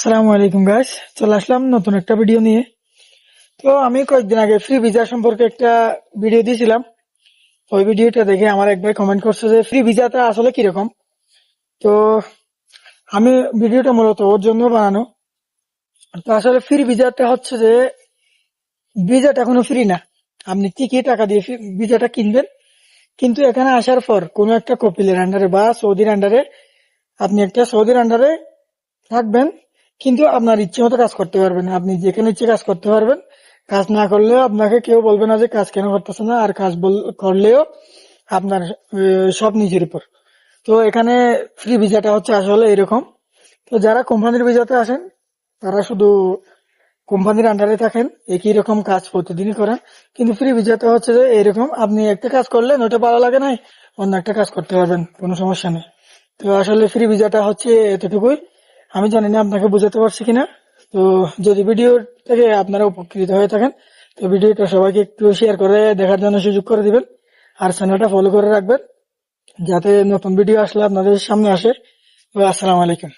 আসসালামু আলাইকুম গাইস চলে আসলাম নতুন একটা ভিডিও নিয়ে। তো আমি কয়েকদিন আগে ফ্রি ভিসা সম্পর্কে একটা ভিডিও দিয়েছিলাম। ওই ভিডিওটা দেখে আমার এক ভাই কমেন্ট করছে যে ফ্রি ভিসাটা আসলে কীরকম? তো আমি ভিডিওটা মূলত ওর জন্য বানানো। তো আসলে ফ্রি ভিসাটা হচ্ছে যে ভিসাটা এখনও ফ্রি না। আপনি টিকিট টাকা দিয়ে ভিসাটা কিনবেন। কিন্তু এখানে আসার পর কোনো একটা কপিলের আন্ডারে বা সৌদির আন্ডারে আপনি একটা সৌদির আন্ডারে থাকবেন। কিন্তু আপনার ইচ্ছে মতো কাজ করতে পারবেন। আপনি যেখানে ইচ্ছে কাজ করতে পারবেন, কাজ না করলেও আপনাকে কেউ বলবে না যে কাজ কেন করতেছে না, আর কাজ করলেও আপনার সব নিজের উপর। তো এখানে ফ্রি ভিসাটা হচ্ছে আসলে এরকম। তো যারা কোম্পানির ভিসাতে আসেন, তারা শুধু কোম্পানির আন্ডারে থাকেন, একই রকম কাজ প্রতিদিনই করেন। কিন্তু ফ্রি ভিসাতে হচ্ছে যে এরকম, আপনি একটা কাজ করলেন, ওটা ভালো লাগে নাই, অন্য একটা কাজ করতে পারবেন, কোনো সমস্যা নেই। তো আসলে ফ্রি ভিসাটা হচ্ছে এতটুকুই। আমি জানি না আপনাকে বুঝাতে পারছি কিনা। তো যদি ভিডিও থেকে আপনারা উপকৃত হয়ে থাকেন, তো ভিডিওটা সবাইকে একটু শেয়ার করে দেখার জন্য সুযোগ করে দিবেন। আর চ্যানেলটা ফলো করে রাখবেন, যাতে নতুন ভিডিও আসলে আপনাদের সামনে আসে। আসসালামু আলাইকুম।